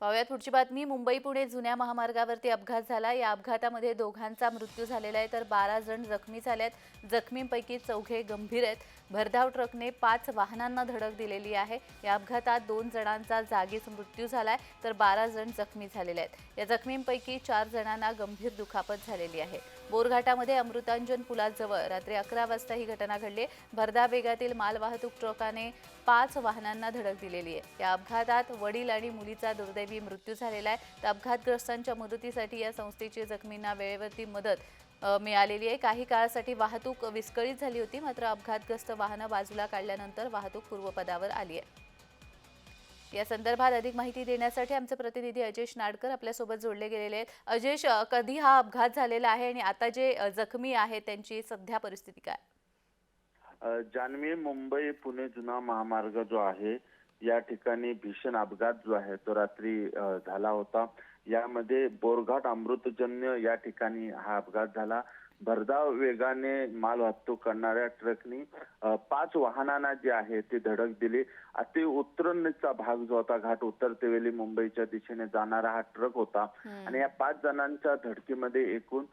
पाहुयात पुढची बातमी मुंबई पुणे जुन्या महामार्गावरती अपघात झाला. या अपघातामध्ये दोघांचा मृत्यू झालेला आहे. तर बारा जण जखमी झाले आहेत जखमींपैकी चौघे गंभीर आहेत. भरधाव ट्रकने पाच वाहनांना धडक दिलेली आहे. या अपघातात दोन जणांचा जागीच मृत्यू झाला आहे तर बारा जण जखमी झालेले आहेत. या जखमींपैकी चार जणांना गंभीर दुखापत झालेली आहे. बोरघाटामध्ये अमृतांजन पुलाजवळ रात्री अकरा वाजता ही घटना घडली. भरधाव वेगातील मालवाहतूक ट्रकाने पाच वाहनांना धडक दिलेली आहे. या अपघातात वडील आणि मुलीचा दुर्दैव मृत्यू झालेला आहे. तर अपघातग्रस्तांच्या मदतीसाठी या संस्थेची जखमींना वेळेवरती मदत मिळालेली आहे. काही काळासाठी वाहतूक विस्कळीत झाली होती मात्र अपघातग्रस्त वाहनं बाजूला काढल्यानंतर वाहतूक पूर्वपदावर आली आहे. या संदर्भात अधिक माहिती देण्यासाठी आमचे प्रतिनिधी अजेश नाडकर आपल्यासोबत जोडले गेलेले आहेत. अजेश कधी हा अपघात झालेला आहे आणि आता जे जखमी आहेत त्यांची सध्या परिस्थिती काय? अ, जान्हवी मुंबई पुणे जुना महामार्ग जो आहे या ठिकाणी भीषण अपघात जो आहे तो रात्री झाला होता. यामध्ये बोरघाट अमृतजन्य या ठिकाणी हा अपघात झाला. भरधाव वेगाने माल वाहतूक करणाऱ्या ट्रकनी पाच वाहनांना जे आहे ते धडक दिली. अति उतरणीचा भाग जो होता घाट उतरतेवेळी मुंबईच्या दिशेने जाणारा हा ट्रक होता. आणि या पाच जणांच्या धडकीमध्ये एकूण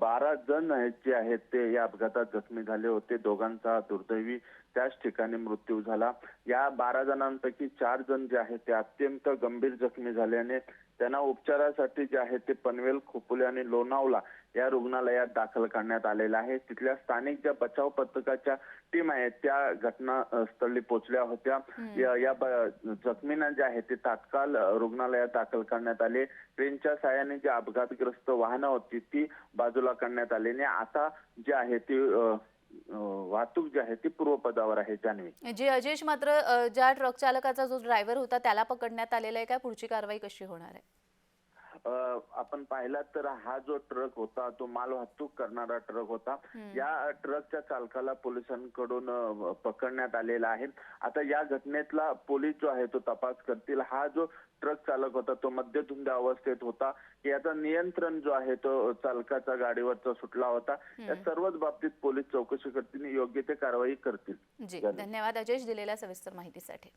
बारा जण जे आहेत ते या अपघातात जखमी झाले होते. दोघांचा दुर्दैवी त्याच ठिकाणी मृत्यू झाला. या बारा जणांपैकी चार जण जे आहेत ते अत्यंत गंभीर जखमी झाल्याने त्यांना उपचारासाठी जे आहे ते पनवेल खोपोली आणि लोणावला या रुग्णालयात दाखल करण्यात आलेलं आहे. तिथल्या स्थानिक ज्या बचाव पथकाच्या टीम आहेत त्या घटनास्थळी पोहोचल्या होत्या. या- जखमींना जे आहे ते तात्काळ रुग्णालयात दाखल करण्यात आले. ट्रेनच्या साहाय्याने जी अपघातग्रस्त वाहनं होती ती बाजूला करण्यात आली. आणि आता जे आहे ती वाहतूक जी आहे ती पूर्वपदावर आहे जान्हवी. जे अजेश मात्र ज्या ट्रक चालकाचा जो ड्रायव्हर होता त्याला पकडण्यात आलेला आहे. काय पुढची कारवाई कशी होणार आहे? आपण पाहिला तर हा जो ट्रक होता तो माल वाहतूक करणारा ट्रक होता. या ट्रकच्या चालकाला पोलिसांकडून पकडण्यात आलेला आहे. आता या घटनेतला पोलीस जो आहे तो तपास करतील. हा जो ट्रक चालक होता तो मध्यधुंद अवस्थेत होता. याचा नियंत्रण जो आहे तो चालकाचा गाडीवरचा सुटला होता. या सर्वच बाबतीत पोलीस चौकशी करतील योग्य ते कारवाई करतील. जी धन्यवाद. अजेश दिलेल्या सविस्तर माहितीसाठी.